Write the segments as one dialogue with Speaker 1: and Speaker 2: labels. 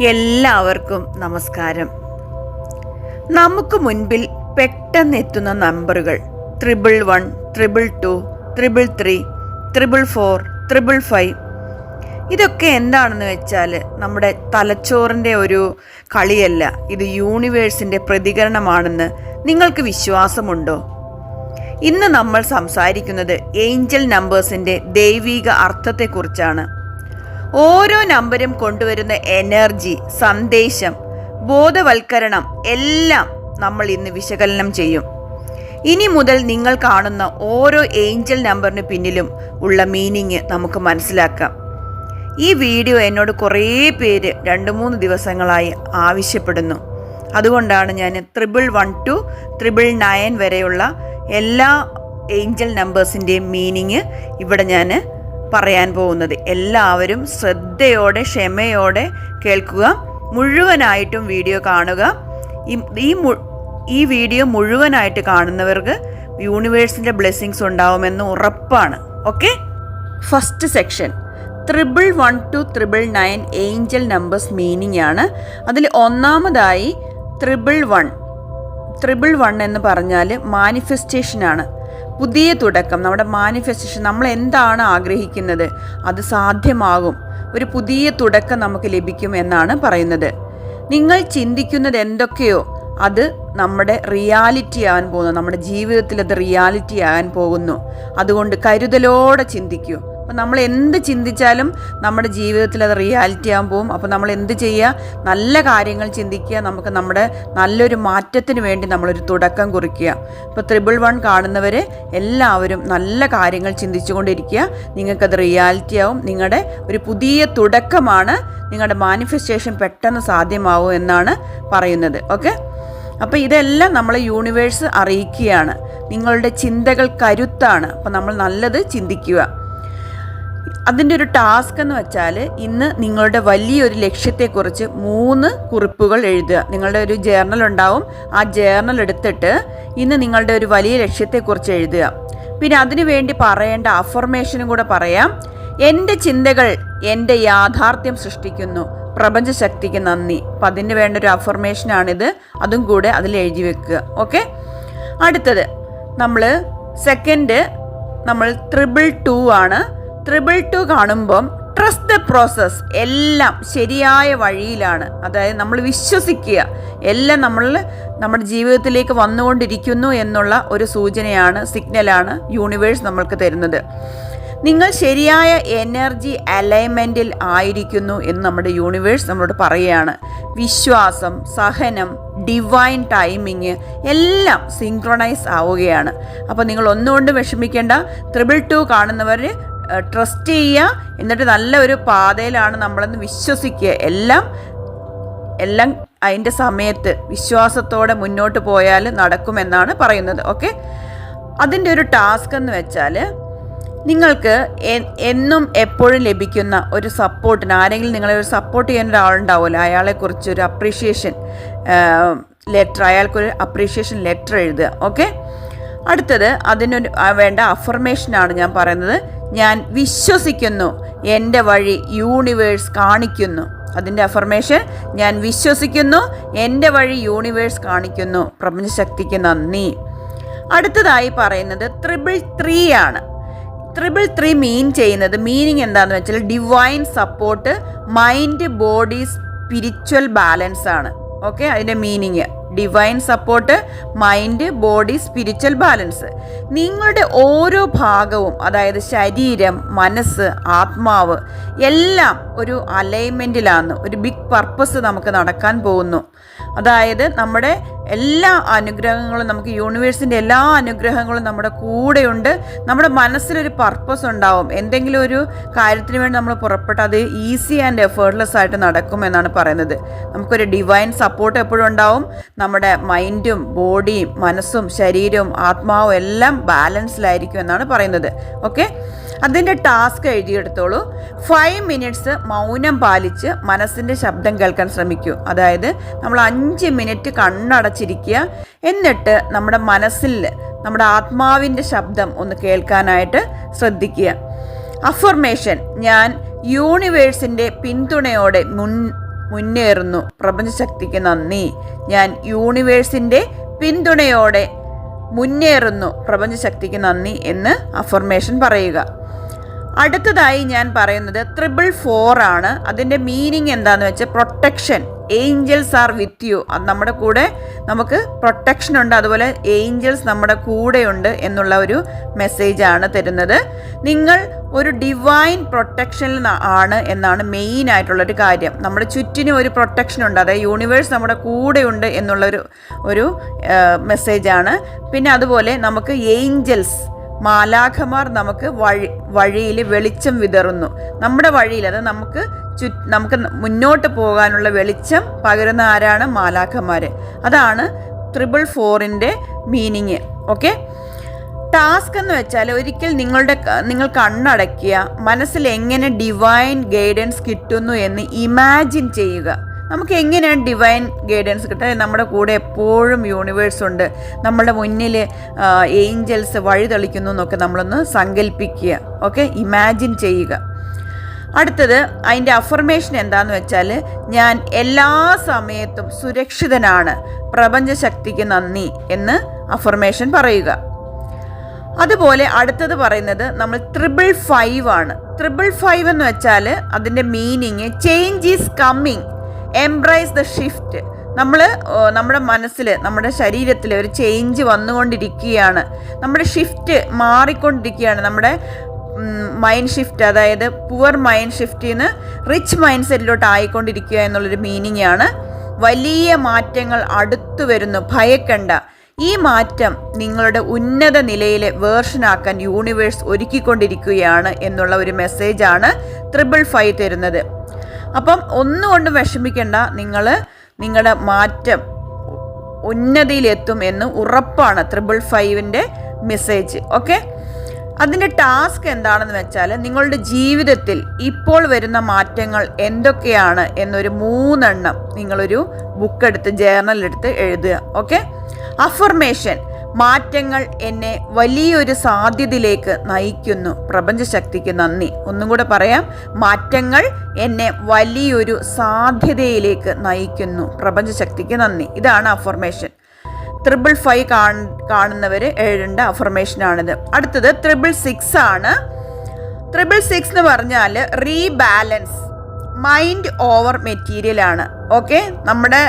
Speaker 1: എല്ലാവർക്കും നമസ്കാരം. നമുക്ക് മുൻപിൽ പെട്ടെന്ന് എത്തുന്ന നമ്പറുകൾ triple one triple two triple three triple four triple five. ഇതൊക്കെ എന്താണെന്ന് വെച്ചാൽ നമ്മുടെ തലച്ചോറിന്റെ ഒരു കളിയല്ല ഇത് യൂണിവേഴ്സിന്റെ പ്രതികരണമാണെന്ന് നിങ്ങൾക്ക് വിശ്വാസമുണ്ടോ? ഇന്ന് നമ്മൾ സംസാരിക്കുന്നത് ഏഞ്ചൽ നമ്പേഴ്സിന്റെ ദൈവീക അർത്ഥത്തെക്കുറിച്ചാണ്. ഓരോ നമ്പരും കൊണ്ടുവരുന്ന എനർജി സന്ദേശം ബോധവൽക്കരണം എല്ലാം നമ്മൾ ഇന്ന് വിശകലനം ചെയ്യും. ഇനി മുതൽ നിങ്ങൾ കാണുന്ന ഓരോ ഏഞ്ചൽ നമ്പറിന് പിന്നിലും ഉള്ള മീനിങ് നമുക്ക് മനസ്സിലാക്കാം. ഈ വീഡിയോ എന്നോട് കുറേ പേര് രണ്ട് മൂന്ന് ദിവസങ്ങളായി ആവശ്യപ്പെടുന്നു. അതുകൊണ്ടാണ് ഞാൻ triple one two triple nine വരെയുള്ള എല്ലാ ഏഞ്ചൽ നമ്പേഴ്സിന്റെയും മീനിങ് ഇവിടെ ഞാൻ പറയാൻ പോകുന്നത്. എല്ലാവരും ശ്രദ്ധയോടെ ക്ഷമയോടെ കേൾക്കുക. മുഴുവനായിട്ടും വീഡിയോ കാണുക. ഈ- ഈ വീഡിയോ മുഴുവനായിട്ട് കാണുന്നവർക്ക് യൂണിവേഴ്സിന്റെ ബ്ലെസ്സിങ്സ് ഉണ്ടാവുമെന്ന് ഉറപ്പാണ്. Okay? First section. Triple one two triple nine angel numbers meaning ആണ്. അതിൽ ഒന്നാമതായി ത്രിബിൾ വൺ. ത്രിബിൾ വൺ എന്ന് പറഞ്ഞാൽ മാനിഫെസ്റ്റേഷനാണ് പുതിയ തുടക്കം നമ്മുടെ മാനിഫെസ്റ്റേഷൻ നമ്മൾ എന്താണ് ആഗ്രഹിക്കുന്നത് അത് സാധ്യമാകും. ഒരു പുതിയ തുടക്കം നമുക്ക് ലഭിക്കും എന്നാണ് പറയുന്നത്. നിങ്ങൾ ചിന്തിക്കുന്നത് എന്തൊക്കെയോ അത് നമ്മുടെ റിയാലിറ്റി ആകാൻ പോകുന്നു നമ്മുടെ ജീവിതത്തിൽ അത് റിയാലിറ്റി ആകാൻ പോകുന്നു. അതുകൊണ്ട് കരുതലോടെ ചിന്തിക്കൂ. അപ്പം നമ്മൾ എന്ത് ചിന്തിച്ചാലും നമ്മുടെ ജീവിതത്തിൽ അത് റിയാലിറ്റി ആകാൻ പോകും. അപ്പോൾ നമ്മൾ എന്ത് ചെയ്യുക? നല്ല കാര്യങ്ങൾ ചിന്തിക്കുക. നമുക്ക് നമ്മുടെ നല്ലൊരു മാറ്റത്തിന് വേണ്ടി നമ്മളൊരു തുടക്കം കുറിക്കുക. ഇപ്പോൾ ത്രിബിൾ വൺ കാണുന്നവർ എല്ലാവരും നല്ല കാര്യങ്ങൾ ചിന്തിച്ചുകൊണ്ടിരിക്കുക. നിങ്ങൾക്കത് റിയാലിറ്റി ആവും. നിങ്ങളുടെ ഒരു പുതിയ തുടക്കമാണ്. നിങ്ങളുടെ മാനിഫെസ്റ്റേഷൻ പെട്ടെന്ന് സാധ്യമാവും എന്നാണ് പറയുന്നത്. ഓക്കെ അപ്പോൾ ഇതെല്ലാം നമ്മളെ യൂണിവേഴ്സ് അറിയിക്കുകയാണ്. നിങ്ങളുടെ ചിന്തകൾ കരുത്താണ്. അപ്പോൾ നമ്മൾ നല്ലത് ചിന്തിക്കുക. അതിന്റെ ഒരു ടാസ്ക് എന്ന് വെച്ചാൽ ഇന്ന് നിങ്ങളുടെ വലിയൊരു ലക്ഷ്യത്തെക്കുറിച്ച് മൂന്ന് കുറിപ്പുകൾ എഴുതുക. നിങ്ങളുടെ ഒരു ജേർണൽ ഉണ്ടാവും. ആ ജേർണൽ എടുത്തിട്ട് ഇന്ന് നിങ്ങളുടെ ഒരു വലിയ ലക്ഷ്യത്തെക്കുറിച്ച് എഴുതുക. പിന്നെ അതിനു വേണ്ടി പറയേണ്ട അഫർമേഷനും കൂടെ പറയാം. എന്റെ ചിന്തകൾ എന്റെ യാഥാർത്ഥ്യം സൃഷ്ടിക്കുന്നു. പ്രപഞ്ചശക്തിക്ക് നന്ദി. അപ്പം അതിന് വേണ്ട ഒരു അഫർമേഷനാണിത് അതും കൂടെ അതിൽ എഴുതി വെക്കുക. ഓക്കെ? അടുത്തത് നമ്മൾ സെക്കൻഡ് നമ്മൾ ത്രിബിൾ ടു ആണ്. ത്രിബിൾ ടു കാണുമ്പം ട്രസ്റ്റ് ദ എല്ലാം ശരിയായ വഴിയിലാണ്. അതായത് നമ്മൾ വിശ്വസിക്കുക. എല്ലാം നമ്മൾ നമ്മുടെ ജീവിതത്തിലേക്ക് വന്നുകൊണ്ടിരിക്കുന്നു എന്നുള്ള ഒരു സൂചനയാണ് സിഗ്നലാണ് യൂണിവേഴ്സ് നമ്മൾക്ക് തരുന്നത്. നിങ്ങൾ ശരിയായ എനർജി അലൈൻമെന്റിൽ ആയിരിക്കുന്നു എന്ന് നമ്മുടെ യൂണിവേഴ്സ് നമ്മളോട് പറയുകയാണ്. വിശ്വാസം സഹനം ഡിവൈൻ ടൈമിങ് എല്ലാം സിങ്ക്രണൈസ് ആവുകയാണ്. അപ്പോൾ നിങ്ങൾ ഒന്നുകൊണ്ട് വിഷമിക്കേണ്ട. ത്രിബിൾ ടു കാണുന്നവർ ട്രസ്റ്റ് ചെയ്യുക. എന്നിട്ട് നല്ല ഒരു പാതയിലാണ് നമ്മളെന്ന് വിശ്വസിക്കുക. എല്ലാം എല്ലാം അതിന്റെ സമയത്ത് വിശ്വാസത്തോടെ മുന്നോട്ട് പോയാൽ നടക്കുമെന്നാണ് പറയുന്നത്. ഓക്കെ അതിന്റെ ഒരു ടാസ്ക് എന്ന് വെച്ചാൽ നിങ്ങൾക്ക് എന്നും എപ്പോഴും ലഭിക്കുന്ന ഒരു സപ്പോർട്ടിന് ആരെങ്കിലും നിങ്ങളെ ഒരു സപ്പോർട്ട് ചെയ്യാൻ ഒരാളുണ്ടാവുമല്ലോ? അയാളെക്കുറിച്ച് ഒരു അപ്രീഷിയേഷൻ ലെറ്റർ അയാൾക്കൊരു അപ്രീഷിയേഷൻ ലെറ്റർ എഴുതുക. ഓക്കെ അടുത്തത് അതിനൊരു വേണ്ട അഫർമേഷനാണ് ഞാൻ പറയുന്നത്. ഞാൻ വിശ്വസിക്കുന്നു. എന്റെ വഴി യൂണിവേഴ്സ് കാണിക്കുന്നു. അതിന്റെ അഫർമേഷൻ ഞാൻ വിശ്വസിക്കുന്നു. എന്റെ വഴി യൂണിവേഴ്സ് കാണിക്കുന്നു. പ്രപഞ്ചശക്തിക്ക് നന്ദി. അടുത്തതായി പറയുന്നത് ത്രിബിൾ ത്രീ ആണ്. ത്രിബിൾ ത്രീ മീൻ ചെയ്യുന്നത് മീനിങ് എന്താണെന്ന് വെച്ചാൽ divine support mind body spiritual balance ആണ്. ഓക്കെ അതിന്റെ meaning divine support mind body spiritual balance നിങ്ങളുടെ ഓരോ ഭാഗവും അതായത് ശരീരം മനസ്സ് ആത്മാവ് എല്ലാം ഒരു അലൈൻമെന്റിലാണ് ഒരു ബിഗ് പർപ്പസ് നമുക്ക് നടക്കാൻ പോകുന്നു. അതായത് നമ്മുടെ എല്ലാ അനുഗ്രഹങ്ങളും നമുക്ക് യൂണിവേഴ്സിന്റെ എല്ലാ അനുഗ്രഹങ്ങളും നമ്മുടെ കൂടെയുണ്ട്. നമ്മുടെ മനസ്സിലൊരു പർപ്പസ് ഉണ്ടാവും. എന്തെങ്കിലും ഒരു കാര്യത്തിന് വേണ്ടി നമ്മൾ പുറപ്പെട്ട അത് ഈസി ആൻഡ് എഫേർട്ട്ലെസ് ആയിട്ട് നടക്കും എന്നാണ് പറയുന്നത്. നമുക്കൊരു ഡിവൈൻ സപ്പോർട്ട് എപ്പോഴും ഉണ്ടാവും. നമ്മുടെ മൈൻഡും ബോഡിയും മനസ്സും ശരീരവും ആത്മാവും എല്ലാം ബാലൻസിലായിരിക്കും എന്നാണ് പറയുന്നത്. ഓക്കെ അതിന്റെ ടാസ്ക് എഴുതിയെടുത്തോളൂ. ഫൈവ് മിനിറ്റ്സ് മൗനം പാലിച്ച് മനസ്സിന്റെ ശബ്ദം കേൾക്കാൻ ശ്രമിക്കൂ. അതായത് നമ്മൾ അഞ്ച് മിനിറ്റ് കണ്ണടച്ചിരിക്കുക. എന്നിട്ട് നമ്മുടെ മനസ്സിൽ നമ്മുടെ ആത്മാവിന്റെ ശബ്ദം ഒന്ന് കേൾക്കാനായിട്ട് ശ്രദ്ധിക്കുക. അഫർമേഷൻ ഞാൻ യൂണിവേഴ്സിന്റെ പിന്തുണയോടെ മുൻ മുന്നേറുന്നു. പ്രപഞ്ചശക്തിക്ക് നന്ദി. ഞാൻ യൂണിവേഴ്സിന്റെ പിന്തുണയോടെ മുന്നേറുന്നു. പ്രപഞ്ചശക്തിക്ക് നന്ദി എന്ന് അഫർമേഷൻ പറയുക. അടുത്തതായി ഞാൻ പറയുന്നത് ത്രിബിൾ ഫോർ ആണ്. അതിന്റെ മീനിങ് എന്താണെന്ന് വെച്ചാൽ protection angels are with you അത് നമ്മുടെ കൂടെ നമുക്ക് പ്രൊട്ടക്ഷൻ ഉണ്ട്. അതുപോലെ ഏഞ്ചൽസ് നമ്മുടെ കൂടെയുണ്ട് എന്നുള്ള ഒരു മെസ്സേജ് ആണ് തരുന്നത്. നിങ്ങൾ ഒരു ഡിവൈൻ പ്രൊട്ടക്ഷനിൽ ആണ് എന്നാണ് മെയിൻ ആയിട്ടുള്ളൊരു കാര്യം. നമ്മുടെ ചുറ്റിനും ഒരു പ്രൊട്ടക്ഷൻ ഉണ്ട്. അതായത് യൂണിവേഴ്സ് നമ്മുടെ കൂടെയുണ്ട് എന്നുള്ളൊരു ഒരു മെസ്സേജാണ് പിന്നെ അതുപോലെ നമുക്ക് ഏഞ്ചൽസ് മാലാഖമാർ നമുക്ക് വഴി വഴിയിൽ വെളിച്ചം വിതറുന്നു. നമ്മുടെ വഴിയിൽ അത് നമുക്ക് ചു നമുക്ക് മുന്നോട്ട് പോകാനുള്ള വെളിച്ചം പകരുന്ന ആരാണ്? മാലാഖമാർ അതാണ് ട്രിപ്പിൾ ഫോറിന്റെ മീനിങ്. ഓക്കെ? ടാസ്ക് എന്ന് വെച്ചാൽ ഒരിക്കൽ നിങ്ങളുടെ നിങ്ങൾ കണ്ണടക്കിയ മനസ്സിൽ എങ്ങനെ ഡിവൈൻ ഗൈഡൻസ് കിട്ടുന്നു എന്ന് ഇമാജിൻ ചെയ്യുക. നമുക്ക് എങ്ങനെയാണ് ഡിവൈൻ ഗൈഡൻസ് കിട്ടുക നമ്മുടെ കൂടെ എപ്പോഴും യൂണിവേഴ്സ് ഉണ്ട്. നമ്മുടെ മുന്നിൽ ഏഞ്ചൽസ് വഴി തെളിക്കുന്നു എന്നൊക്കെ നമ്മളൊന്ന് സങ്കല്പിക്കുക ഓക്കെ ഇമാജിൻ ചെയ്യുക. അടുത്തത് അതിന്റെ അഫർമേഷൻ എന്താണെന്ന് വെച്ചാൽ ഞാൻ എല്ലാ സമയത്തും സുരക്ഷിതനാണ്. പ്രപഞ്ചശക്തിക്ക് നന്ദി എന്ന് അഫർമേഷൻ പറയുക. അതുപോലെ അടുത്തത് പറയുന്നത് നമ്മൾ ട്രിപ്പിൾ ഫൈവ് ആണ്. ട്രിപ്പിൾ ഫൈവ് എന്ന് വെച്ചാൽ അതിന്റെ meaning change is coming embrace the shift നമ്മൾ നമ്മുടെ മനസ്സിൽ നമ്മുടെ ശരീരത്തിൽ ഒരു ചേഞ്ച് വന്നുകൊണ്ടിരിക്കുകയാണ്. നമ്മുടെ ഷിഫ്റ്റ് മാറിക്കൊണ്ടിരിക്കുകയാണ്. നമ്മുടെ മൈൻഡ് ഷിഫ്റ്റ് അതായത് പുവർ മൈൻഡ് ഷിഫ്റ്റിൽ നിന്ന് റിച്ച് മൈൻഡ് സെറ്റിലോട്ട് ആയിക്കൊണ്ടിരിക്കുക എന്നുള്ളൊരു മീനിങ് ആണ്. വലിയ മാറ്റങ്ങൾ അടുത്തു വരുന്നു. ഭയക്കണ്ട. ഈ മാറ്റം നിങ്ങളുടെ ഉന്നത നിലയിലെ വേർഷനാക്കാൻ യൂണിവേഴ്സ് ഒരുക്കിക്കൊണ്ടിരിക്കുകയാണ് എന്നുള്ള ഒരു മെസ്സേജാണ് ത്രിപിൾ ഫൈവ് തരുന്നത്. അപ്പം ഒന്നുകൊണ്ടും വിഷമിക്കേണ്ട. നിങ്ങൾ നിങ്ങളുടെ മാറ്റം ഉന്നതിയിലെത്തും എന്ന് ഉറപ്പാണ് ത്രിബിൾ ഫൈവിന്റെ മെസ്സേജ് ഓക്കെ അതിന്റെ ടാസ്ക് എന്താണെന്ന് വെച്ചാൽ നിങ്ങളുടെ ജീവിതത്തിൽ ഇപ്പോൾ വരുന്ന മാറ്റങ്ങൾ എന്തൊക്കെയാണ് എന്നൊരു മൂന്നെണ്ണം നിങ്ങളൊരു ബുക്ക് എടുത്ത് ജേർണൽ എടുത്ത് എഴുതുക. ഓക്കെ അഫർമേഷൻ മാറ്റങ്ങൾ എന്നെ വലിയൊരു സാധ്യതയിലേക്ക് നയിക്കുന്നു. പ്രപഞ്ചശക്തിക്ക് നന്ദി. ഒന്നും കൂടെ പറയാം. മാറ്റങ്ങൾ എന്നെ വലിയൊരു സാധ്യതയിലേക്ക് നയിക്കുന്നു. പ്രപഞ്ചശക്തിക്ക് നന്ദി. ഇതാണ് അഫർമേഷൻ ത്രിബിൾ ഫൈവ് കാണുന്നവർ എഴുതേണ്ട അഫർമേഷനാണിത് അടുത്തത് ത്രിബിൾ സിക്സ് ആണ്. ത്രിബിൾ സിക്സ് എന്ന് പറഞ്ഞാൽ റീബാലൻസ് മൈൻഡ് ഓവർ മെറ്റീരിയൽ ആണ്. ഓക്കെ നമ്മുടെ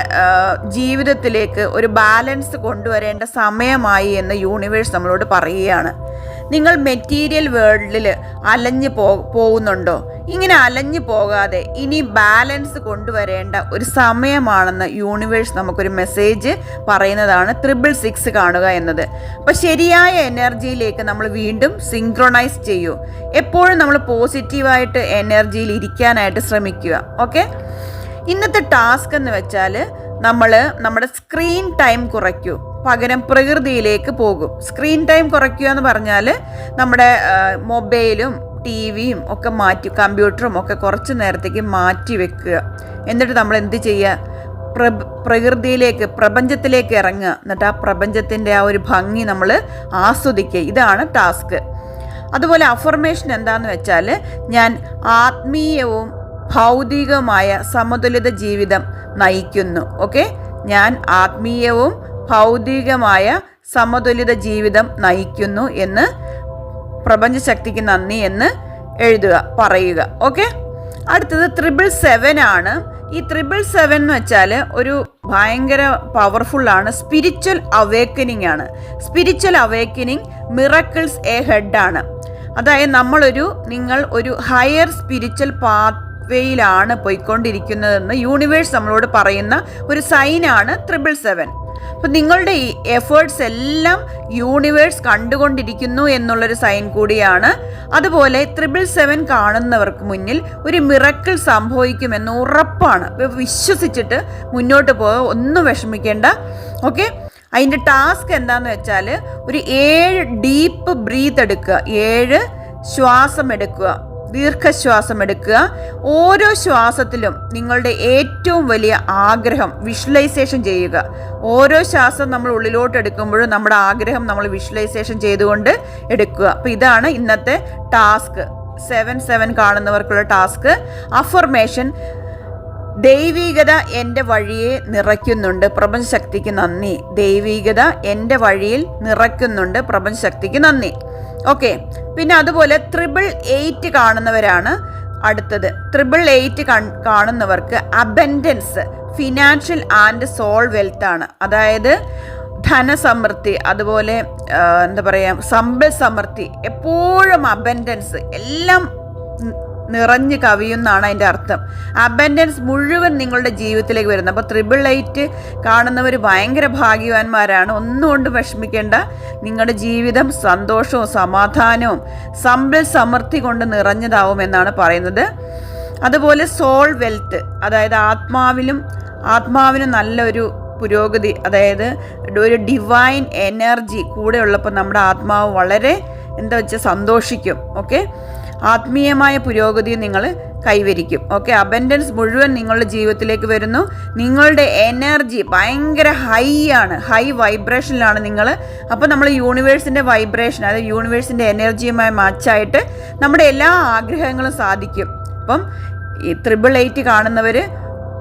Speaker 1: ജീവിതത്തിലേക്ക് ഒരു ബാലൻസ് കൊണ്ടുവരേണ്ട സമയമായി എന്ന് യൂണിവേഴ്സ് നമ്മളോട് പറയുകയാണ്. നിങ്ങൾ മെറ്റീരിയൽ വേൾഡിൽ അലഞ്ഞു പോ പോകുന്നുണ്ടോ? ഇങ്ങനെ അലഞ്ഞു പോകാതെ ഇനി ബാലൻസ് കൊണ്ടുവരേണ്ട ഒരു സമയമാണെന്ന് യൂണിവേഴ്സ് നമുക്കൊരു മെസ്സേജ് പറയുന്നതാണ് ത്രിബിൾ സിക്സ് കാണുക എന്നത്. അപ്പോൾ ശരിയായ എനർജിയിലേക്ക് നമ്മൾ വീണ്ടും സിങ്ക്രണൈസ് ചെയ്യൂ. എപ്പോഴും നമ്മൾ പോസിറ്റീവായിട്ട് എനർജിയിൽ ഇരിക്കാനായിട്ട് ശ്രമിക്കുക. ഓക്കെ ഇന്നത്തെ ടാസ്ക് എന്ന് വെച്ചാൽ നമ്മൾ നമ്മുടെ സ്ക്രീൻ ടൈം കുറയ്ക്കൂ. പകരം പ്രകൃതിയിലേക്ക് പോകും. സ്ക്രീൻ ടൈം കുറയ്ക്കുക എന്ന് പറഞ്ഞാൽ നമ്മുടെ മൊബൈലും ടി വിയും ഒക്കെ മാറ്റി കമ്പ്യൂട്ടറും ഒക്കെ കുറച്ച് നേരത്തേക്ക് മാറ്റി വെക്കുക. എന്നിട്ട് നമ്മൾ എന്ത് ചെയ്യുക? പ്ര പ്രകൃതിയിലേക്ക് പ്രപഞ്ചത്തിലേക്ക് ഇറങ്ങുക. എന്നിട്ട് ആ പ്രപഞ്ചത്തിന്റെ ആ ഒരു ഭംഗി നമ്മൾ ആസ്വദിക്കുക. ഇതാണ് ടാസ്ക്. അതുപോലെ അഫർമേഷൻ എന്താണെന്ന് വെച്ചാൽ ഞാൻ ആത്മീയവും ഭൗതികവുമായ സമതുലിത ജീവിതം നയിക്കുന്നു. ഓക്കെ? ഞാൻ ആത്മീയവും ഭൗതികമായ സമതുലിത ജീവിതം നയിക്കുന്നു എന്ന് പ്രപഞ്ചശക്തിക്ക് നന്ദി എന്ന് എഴുതുക പറയുക. ഓക്കെ അടുത്തത് ത്രിബിൾ സെവൻ ആണ്. ഈ ത്രിബിൾ സെവൻ എന്ന് വെച്ചാൽ ഒരു ഭയങ്കര പവർഫുള്ളാണ് സ്പിരിച്വൽ അവേക്കനിങ് ആണ്. Spiritual awakening miracles ahead ആണ്. അതായത് നമ്മളൊരു നിങ്ങൾ ഒരു ഹയർ സ്പിരിച്വൽ പാത്ത് വേയിലാണ് പോയിക്കൊണ്ടിരിക്കുന്നതെന്ന് യൂണിവേഴ്സ് നമ്മളോട് പറയുന്ന ഒരു സൈനാണ് ത്രിബിൾ സെവൻ അപ്പം നിങ്ങളുടെ ഈ എഫേർട്സ് എല്ലാം യൂണിവേഴ്സ് കണ്ടുകൊണ്ടിരിക്കുന്നു എന്നുള്ളൊരു സൈൻ കൂടിയാണ്. അതുപോലെ ത്രിബിൾ സെവൻ കാണുന്നവർക്ക് മുന്നിൽ ഒരു മിറക്കിൾ സംഭവിക്കുമെന്ന് ഉറപ്പാണ്. വിശ്വസിച്ചിട്ട് മുന്നോട്ട് പോകാൻ ഒന്നും വിഷമിക്കേണ്ട. ഓക്കെ അതിന്റെ ടാസ്ക് എന്താണെന്ന് വെച്ചാൽ ഒരു ഏഴ് ഡീപ്പ് ബ്രീത്ത് എടുക്കുക. ഏഴ് ശ്വാസം എടുക്കുക. ദീർഘശ്വാസം എടുക്കുക ഓരോ ശ്വാസത്തിലും നിങ്ങളുടെ ഏറ്റവും വലിയ ആഗ്രഹം വിഷ്വലൈസേഷൻ ചെയ്യുക. ഓരോ ശ്വാസം നമ്മൾ ഉള്ളിലോട്ട് എടുക്കുമ്പോഴും നമ്മുടെ ആഗ്രഹം നമ്മൾ വിഷ്വലൈസേഷൻ ചെയ്തുകൊണ്ട് എടുക്കുക. അപ്പോൾ ഇതാണ് ഇന്നത്തെ ടാസ്ക്. സെവൻ സെവൻ കാണുന്നവർക്കുള്ള ടാസ്ക്. അഫർമേഷൻ ദൈവീകത എന്റെ വഴിയെ നിറയ്ക്കുന്നുണ്ട് പ്രപഞ്ചശക്തിക്ക് നന്ദി. ദൈവീകത എന്റെ വഴിയിൽ നിറയ്ക്കുന്നുണ്ട് പ്രപഞ്ചശക്തിക്ക് നന്ദി. ഓക്കെ പിന്നെ അതുപോലെ ത്രിബിൾ എയ്റ്റ് കാണുന്നവരാണ് അടുത്തത്. ത്രിബിൾ എയ്റ്റ് കാണുന്നവർക്ക് abundance financial and soul wealth ആണ്. അതായത് ധനസമൃദ്ധി അതുപോലെ എന്താ പറയുക സമ്പൽ സമൃദ്ധി എപ്പോഴും അബൻഡൻസ് എല്ലാം നിറഞ്ഞു കവിയുന്നാണ് അതിന്റെ അർത്ഥം. അബൻഡൻസ് മുഴുവൻ നിങ്ങളുടെ ജീവിതത്തിലേക്ക് വരുന്നത് അപ്പോൾ ത്രിബിൾ എയ്റ്റ് കാണുന്നവർ ഭയങ്കര ഭാഗ്യവാന്മാരാണ്. ഒന്നുകൊണ്ട് വിഷമിക്കേണ്ട. നിങ്ങളുടെ ജീവിതം സന്തോഷവും സമാധാനവും സമ്പൽ സമൃദ്ധി കൊണ്ട് നിറഞ്ഞതാവും എന്നാണ് പറയുന്നത്. അതുപോലെ സോൾ വെൽത്ത് അതായത് ആത്മാവിലും ആത്മാവിന് നല്ലൊരു പുരോഗതി അതായത് ഒരു ഡിവൈൻ എനർജി കൂടെ ഉള്ളപ്പോൾ നമ്മുടെ ആത്മാവ് വളരെ എന്താ വെച്ചാൽ സന്തോഷിക്കും. ഓക്കെ ആത്മീയമായ പുരോഗതി നിങ്ങൾ കൈവരിക്കും. ഓക്കെ അബൻഡൻസ് മുഴുവൻ നിങ്ങളുടെ ജീവിതത്തിലേക്ക് വരുന്നു. നിങ്ങളുടെ എനർജി ഭയങ്കര ഹൈ ആണ്. ഹൈ വൈബ്രേഷനിലാണ് നിങ്ങൾ. അപ്പോൾ നമ്മൾ യൂണിവേഴ്സിന്റെ വൈബ്രേഷൻ അതായത് യൂണിവേഴ്സിന്റെ എനർജിയുമായി മാച്ചായിട്ട് നമ്മുടെ എല്ലാ ആഗ്രഹങ്ങളും സാധിക്കും. അപ്പം ഈ ത്രിബിൾ എയ്റ്റ് കാണുന്നവർ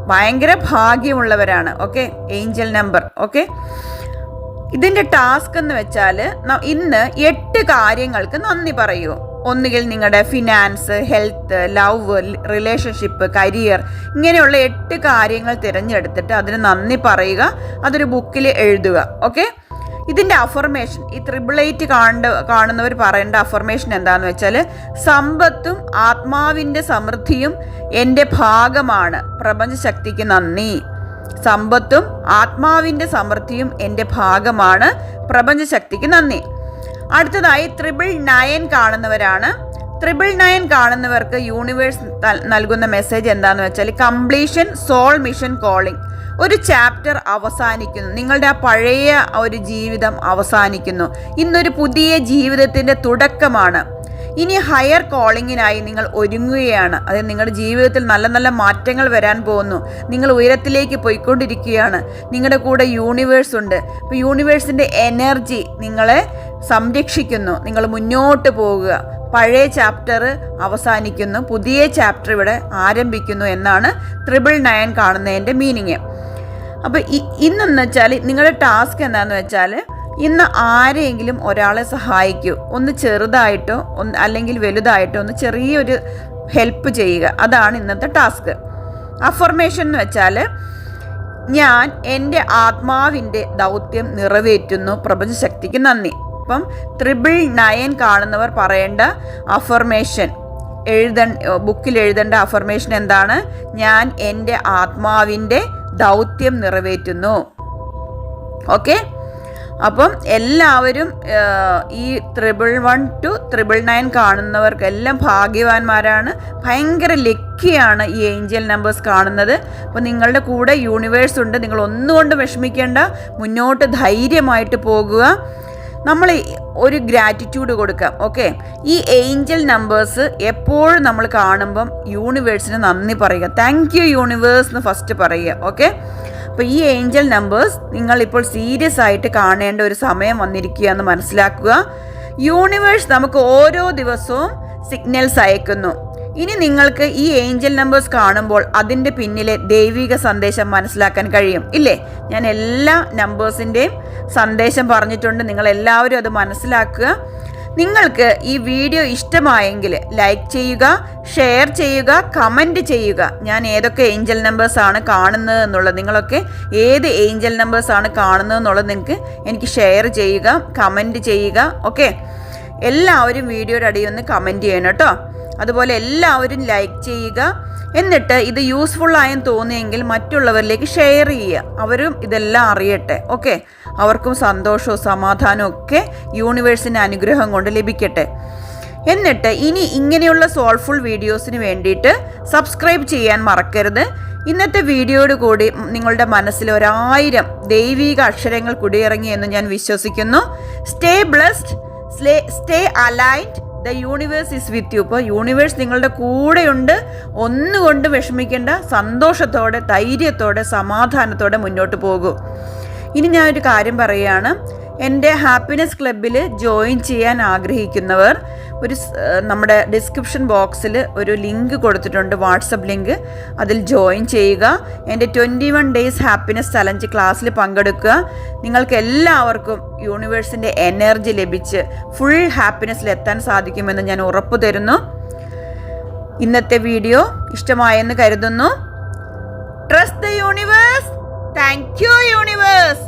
Speaker 1: ഭയങ്കര ഭാഗ്യമുള്ളവരാണ്. ഓക്കെ ഏഞ്ചൽ നമ്പർ ഓക്കെ ഇതിന്റെ ടാസ്ക് എന്ന് വെച്ചാൽ ഇന്ന് എട്ട് കാര്യങ്ങൾക്ക് നന്ദി പറയൂ. ഒന്നുകിൽ നിങ്ങളുടെ finance health love relationship career ഇങ്ങനെയുള്ള എട്ട് കാര്യങ്ങൾ തിരഞ്ഞെടുത്തിട്ട് അതിന് നന്ദി പറയുക അതൊരു ബുക്കിൽ എഴുതുക ഓക്കെ ഇതിന്റെ അഫർമേഷൻ ഈ ത്രിബിൾ എയ്റ്റ് കാണേണ്ട കാണുന്നവർ പറയേണ്ട അഫർമേഷൻ എന്താണെന്ന് വെച്ചാൽ സമ്പത്തും ആത്മാവിന്റെ സമൃദ്ധിയും എന്റെ ഭാഗമാണ്. പ്രപഞ്ചശക്തിക്ക് നന്ദി. സമ്പത്തും ആത്മാവിന്റെ സമൃദ്ധിയും എന്റെ ഭാഗമാണ്. പ്രപഞ്ചശക്തിക്ക് നന്ദി. അടുത്തതായി ത്രിബിൾ നയൻ കാണുന്നവരാണ്. ത്രിബിൾ നയൻ കാണുന്നവർക്ക് യൂണിവേഴ്സ് നൽകുന്ന മെസ്സേജ് എന്താണെന്ന് വെച്ചാൽ കംപ്ലീഷൻ സോൾ മിഷൻ കോളിംഗ്. ഒരു ചാപ്റ്റർ അവസാനിക്കുന്നു. നിങ്ങളുടെ ആ പഴയ ഒരു ജീവിതം അവസാനിക്കുന്നു. ഇന്നൊരു പുതിയ ജീവിതത്തിന്റെ തുടക്കമാണ്. ഇനി ഹയർ കോളിങ്ങിനായി നിങ്ങൾ ഒരുങ്ങുകയാണ്. അതായത് നിങ്ങളുടെ ജീവിതത്തിൽ നല്ല നല്ല മാറ്റങ്ങൾ വരാൻ പോകുന്നു. നിങ്ങൾ ഉയരത്തിലേക്ക് പോയിക്കൊണ്ടിരിക്കുകയാണ്. നിങ്ങളുടെ കൂടെ യൂണിവേഴ്സ് ഉണ്ട്. അപ്പോൾ യൂണിവേഴ്സിന്റെ എനർജി നിങ്ങളെ സംരക്ഷിക്കുന്നു. നിങ്ങൾ മുന്നോട്ട് പോകുക. പഴയ ചാപ്റ്റർ അവസാനിക്കുന്നു. പുതിയ ചാപ്റ്റർ ഇവിടെ ആരംഭിക്കുന്നു എന്നാണ് ത്രിപിൾ നയൻ കാണുന്നതിന്റെ മീനിങ് അപ്പോൾ ഇന്നെന്ന് വെച്ചാൽ നിങ്ങളുടെ ടാസ്ക് എന്താണെന്ന് വെച്ചാൽ ഇന്ന് ആരെയെങ്കിലും ഒരാളെ സഹായിക്കൂ. ഒന്ന് ചെറുതായിട്ടോ ഒന്ന് അല്ലെങ്കിൽ വലുതായിട്ടോ ഒന്ന് ചെറിയൊരു ഹെൽപ്പ് ചെയ്യുക. അതാണ് ഇന്നത്തെ ടാസ്ക് അഫർമേഷൻ എന്ന് വെച്ചാൽ ഞാൻ എന്റെ ആത്മാവിന്റെ ദൗത്യം നിറവേറ്റുന്നു. പ്രപഞ്ചശക്തിക്ക് നന്ദി. അപ്പം ത്രിബിൾ നയൻ കാണുന്നവർ പറയേണ്ട അഫർമേഷൻ എഴുത ബുക്കിൽ എഴുതേണ്ട അഫർമേഷൻ എന്താണ്? ഞാൻ എന്റെ ആത്മാവിന്റെ ദൗത്യം നിറവേറ്റുന്നു. ഓക്കെ അപ്പം എല്ലാവരും ഈ triple one two triple nine കാണുന്നവർക്കെല്ലാം ഭാഗ്യവാന്മാരാണ്. ഭയങ്കര ലക്കിയാണ് ഈ ഏഞ്ചൽ നമ്പേഴ്സ് കാണുന്നത്. അപ്പോൾ നിങ്ങളുടെ കൂടെ യൂണിവേഴ്സ് ഉണ്ട്. നിങ്ങൾ ഒന്നുകൊണ്ടും വിഷമിക്കേണ്ട. മുന്നോട്ട് ധൈര്യമായിട്ട് പോകുക. നമ്മൾ ഒരു ഗ്രാറ്റിറ്റ്യൂഡ് കൊടുക്കാം ഓക്കെ ഈ ഏഞ്ചൽ നമ്പേഴ്സ് എപ്പോഴും നമ്മൾ കാണുമ്പം യൂണിവേഴ്സിന് നന്ദി പറയുക. താങ്ക് യു യൂണിവേഴ്സ് എന്ന് ഫസ്റ്റ് പറയുക ഓക്കെ അപ്പോൾ ഈ ഏഞ്ചൽ നമ്പേഴ്സ് നിങ്ങളിപ്പോൾ സീരിയസ് ആയിട്ട് കാണേണ്ട ഒരു സമയം വന്നിരിക്കുക എന്ന് മനസ്സിലാക്കുക. യൂണിവേഴ്സ് നമുക്ക് ഓരോ ദിവസവും സിഗ്നൽസ് അയക്കുന്നു. ഇനി നിങ്ങൾക്ക് ഈ ഏഞ്ചൽ നമ്പേഴ്സ് കാണുമ്പോൾ അതിന്റെ പിന്നിലെ ദൈവിക സന്ദേശം മനസ്സിലാക്കാൻ കഴിയും ഇല്ലേ? ഞാൻ എല്ലാ നമ്പേഴ്സിന്റെയും സന്ദേശം പറഞ്ഞിട്ടുണ്ട്. നിങ്ങൾ എല്ലാവരും അത് മനസ്സിലാക്കുക. നിങ്ങൾക്ക് ഈ വീഡിയോ ഇഷ്ടമായെങ്കിൽ ലൈക്ക് ചെയ്യുക ഷെയർ ചെയ്യുക കമന്റ് ചെയ്യുക. ഞാൻ ഏതൊക്കെ ഏഞ്ചൽ നമ്പേഴ്സാണ് കാണുന്നത് എന്നുള്ളത് നിങ്ങളൊക്കെ ഏത് ഏഞ്ചൽ നമ്പേഴ്സാണ് കാണുന്നത് എന്നുള്ളത് നിങ്ങൾക്ക് എനിക്ക് ഷെയർ ചെയ്യുക കമന്റ് ചെയ്യുക ഓക്കെ? എല്ലാവരും വീഡിയോയുടെ അടിയൊന്ന് കമന്റ് ചെയ്യണം കേട്ടോ. അതുപോലെ എല്ലാവരും ലൈക്ക് ചെയ്യുക. എന്നിട്ട് ഇത് യൂസ്ഫുൾ ആയെന്ന് തോന്നിയെങ്കിൽ മറ്റുള്ളവരിലേക്ക് ഷെയർ ചെയ്യുക. അവരും ഇതെല്ലാം അറിയട്ടെ. ഓക്കെ അവർക്കും സന്തോഷവും സമാധാനവും ഒക്കെ യൂണിവേഴ്സിന്റെ അനുഗ്രഹം കൊണ്ട് ലഭിക്കട്ടെ. എന്നിട്ട് ഇനി ഇങ്ങനെയുള്ള സോൾഫുൾ വീഡിയോസിന് വേണ്ടിയിട്ട് സബ്സ്ക്രൈബ് ചെയ്യാൻ മറക്കരുത്. ഇന്നത്തെ വീഡിയോയോട് കൂടി നിങ്ങളുടെ മനസ്സിൽ ഒരായിരം ദൈവിക അക്ഷരങ്ങൾ കുടിയിറങ്ങി എന്ന് ഞാൻ വിശ്വസിക്കുന്നു. Stay blessed stay aligned the universe is with you ഇപ്പോൾ യൂണിവേഴ്സ് നിങ്ങളുടെ കൂടെയുണ്ട്. ഒന്നുകൊണ്ട് വിഷമിക്കേണ്ട. സന്തോഷത്തോടെ ധൈര്യത്തോടെ സമാധാനത്തോടെ മുന്നോട്ട് പോകൂ. ഇനി ഞാൻ ഒരു കാര്യം പറയുകയാണ്. എന്റെ ഹാപ്പിനെസ് ക്ലബിൽ ജോയിൻ ചെയ്യാൻ ആഗ്രഹിക്കുന്നവർ ഒരു നമ്മുടെ ഡിസ്ക്രിപ്ഷൻ ബോക്സിൽ ഒരു ലിങ്ക് കൊടുത്തിട്ടുണ്ട് വാട്സപ്പ് ലിങ്ക്. അതിൽ ജോയിൻ ചെയ്യുക. എന്റെ twenty one days happiness challenge ക്ലാസ്സിൽ പങ്കെടുക്കുക. നിങ്ങൾക്ക് എല്ലാവർക്കും യൂണിവേഴ്സിന്റെ എനർജി ലഭിച്ച് ഫുൾ ഹാപ്പിനെസ്സിൽ എത്താൻ സാധിക്കുമെന്ന് ഞാൻ ഉറപ്പു തരുന്നു. ഇന്നത്തെ വീഡിയോ ഇഷ്ടമായെന്ന് കരുതുന്നു. Trust the universe thank you universe